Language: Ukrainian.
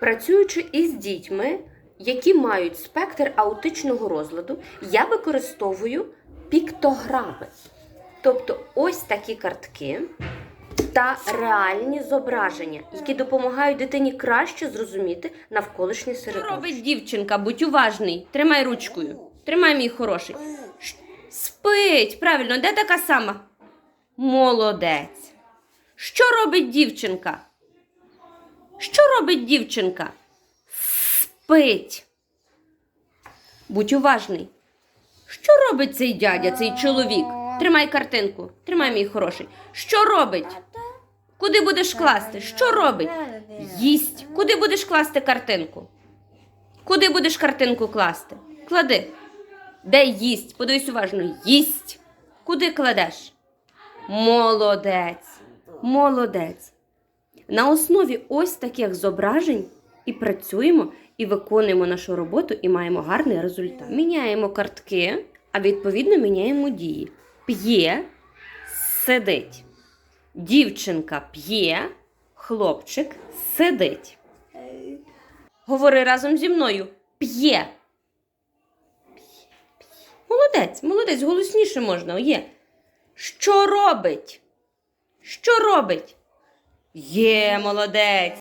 Працюючи із дітьми, які мають спектр аутичного розладу, я використовую піктограми. Тобто ось такі картки та реальні зображення, які допомагають дитині краще зрозуміти навколишнє Що середовище. робить дівчинка? Будь уважний. Тримай ручкою. Тримай, мій хороший. Спить. Правильно, де така сама? Молодець. Що робить дівчинка? Що робить дівчинка? Спить. Будь уважний. Що робить цей дядя, цей чоловік? Тримай картинку. Тримай, мій хороший. Що робить? Куди будеш класти? Що робить? Їсть. Куди будеш класти картинку? Куди будеш картинку класти? Клади. Де їсть? Подивись уважно. Їсть. Куди кладеш? Молодець. Молодець. На основі ось таких зображень і працюємо, і виконуємо нашу роботу, і маємо гарний результат. Міняємо картки, а відповідно міняємо дії. П'є, сидить. Дівчинка п'є, хлопчик сидить. Говори разом зі мною. П'є. Молодець, молодець, голосніше можна, є. Що робить? Що робить? Є, молодець.